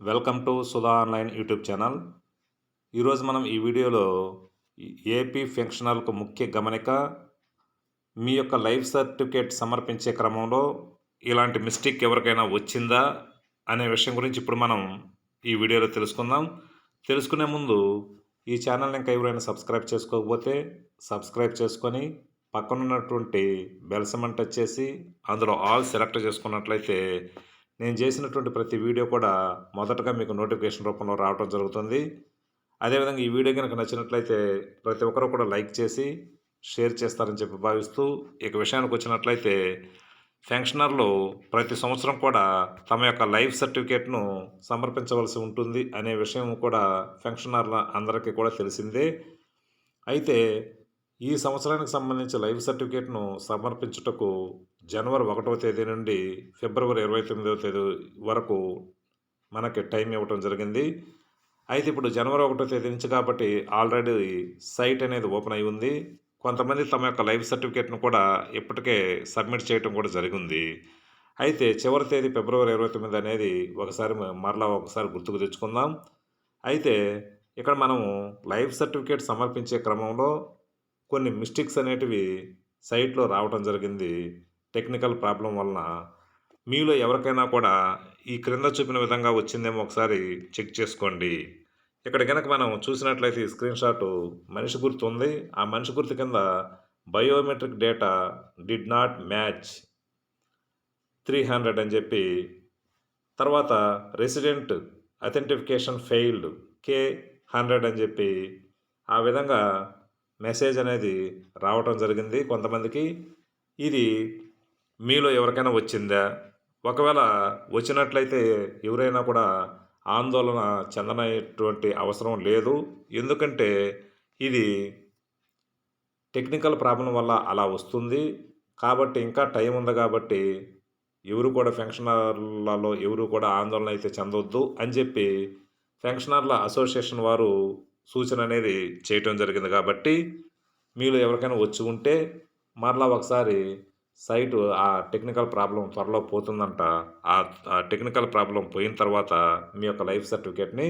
Welcome to Sudha online YouTube channel. ఈరోజు మనం ఈ వీడియోలో ఏపీ ఫంక్షనల్కు ముఖ్య గమనిక మీ యొక్క లైఫ్ సర్టిఫికేట్ సమర్పించే క్రమంలో ఇలాంటి మిస్టేక్ ఎవరికైనా వచ్చిందా అనే విషయం గురించి ఇప్పుడు మనం ఈ వీడియోలో తెలుసుకుందాం. తెలుసుకునే ముందు ఈ ఛానల్ని ఇంకా ఎవరైనా సబ్స్క్రైబ్ చేసుకోకపోతే సబ్స్క్రైబ్ చేసుకొని పక్కనున్నటువంటి బెల్ సిమెంట్ టచ్ చేసి అందులో ఆల్ సెలెక్ట్ చేసుకున్నట్లయితే నేను చేసినటువంటి ప్రతి వీడియో కూడా మొదటగా మీకు నోటిఫికేషన్ రూపంలో రావడం జరుగుతుంది. అదేవిధంగా ఈ వీడియో కనుక నచ్చినట్లయితే ప్రతి ఒక్కరూ కూడా లైక్ చేసి షేర్ చేస్తారని చెప్పి భావిస్తూ ఇక విషయానికి వచ్చినట్లయితే ఫెన్షనర్లు ప్రతి సంవత్సరం కూడా తమ యొక్క లైఫ్ సర్టిఫికేట్ను సమర్పించవలసి ఉంటుంది అనే విషయం కూడా ఫెన్షనర్ల అందరికీ కూడా తెలిసిందే. అయితే ఈ సంవత్సరానికి సంబంధించి లైఫ్ సర్టిఫికేట్ను సమర్పించుటకు జనవరి ఒకటవ తేదీ నుండి ఫిబ్రవరి ఇరవై తొమ్మిదవ తేదీ వరకు మనకి టైం ఇవ్వటం జరిగింది. అయితే ఇప్పుడు జనవరి ఒకటో తేదీ నుంచి కాబట్టి ఆల్రెడీ సైట్ అనేది ఓపెన్ అయి ఉంది. కొంతమంది తమ యొక్క లైఫ్ సర్టిఫికేట్ను కూడా ఇప్పటికే సబ్మిట్ చేయటం కూడా జరిగింది. అయితే చివరి తేదీ ఫిబ్రవరి ఇరవై తొమ్మిది అనేది ఒకసారి మరలా ఒకసారి గుర్తుకు తెచ్చుకుందాం. అయితే ఇక్కడ మనము లైఫ్ సర్టిఫికేట్ సమర్పించే క్రమంలో కొన్ని మిస్టేక్స్ అనేటివి సైట్లో రావటం జరిగింది. టెక్నికల్ ప్రాబ్లం వలన మీలో ఎవరికైనా కూడా ఈ క్రింద చూపిన విధంగా వచ్చిందేమో ఒకసారి చెక్ చేసుకోండి. ఇక్కడ కనుక మనం చూసినట్లయితే ఈ స్క్రీన్ షాట్ మనిషి గుర్తు ఉంది. ఆ మనిషి గుర్తు కింద biometric data did not match three hundred అని చెప్పి తర్వాత resident authentication failed K hundred అని చెప్పి ఆ విధంగా మెసేజ్ అనేది రావటం జరిగింది కొంతమందికి. ఇది మీలో ఎవరికైనా వచ్చిందా? ఒకవేళ వచ్చినట్లయితే ఎవరైనా కూడా ఆందోళన చెందనటువంటి అవసరం లేదు. ఎందుకంటే ఇది టెక్నికల్ ప్రాబ్లం వల్ల అలా వస్తుంది. కాబట్టి ఇంకా టైం ఉంది కాబట్టి ఎవరు కూడా ఫెన్షనర్లలో ఎవరు కూడా ఆందోళన అయితే చెందొద్దు అని చెప్పి ఫెన్షనర్ల అసోసియేషన్ వారు సూచన అనేది చేయటం జరిగింది కాబట్టి మీరు ఎవరికైనా వచ్చి ఉంటే మరలా ఒకసారి సైట్ ఆ టెక్నికల్ ప్రాబ్లం త్వరలో పోతుందంట. ఆ ఆ టెక్నికల్ ప్రాబ్లం పోయిన తర్వాత మీ యొక్క లైఫ్ సర్టిఫికేట్ని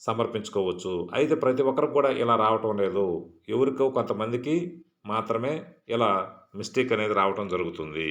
సమర్పించుకోవచ్చు. అయితే ప్రతి ఒక్కరికి కూడా ఇలా రావటం లేదు. ఎవరికో కొంతమందికి మాత్రమే ఇలా మిస్టేక్ అనేది రావటం జరుగుతుంది.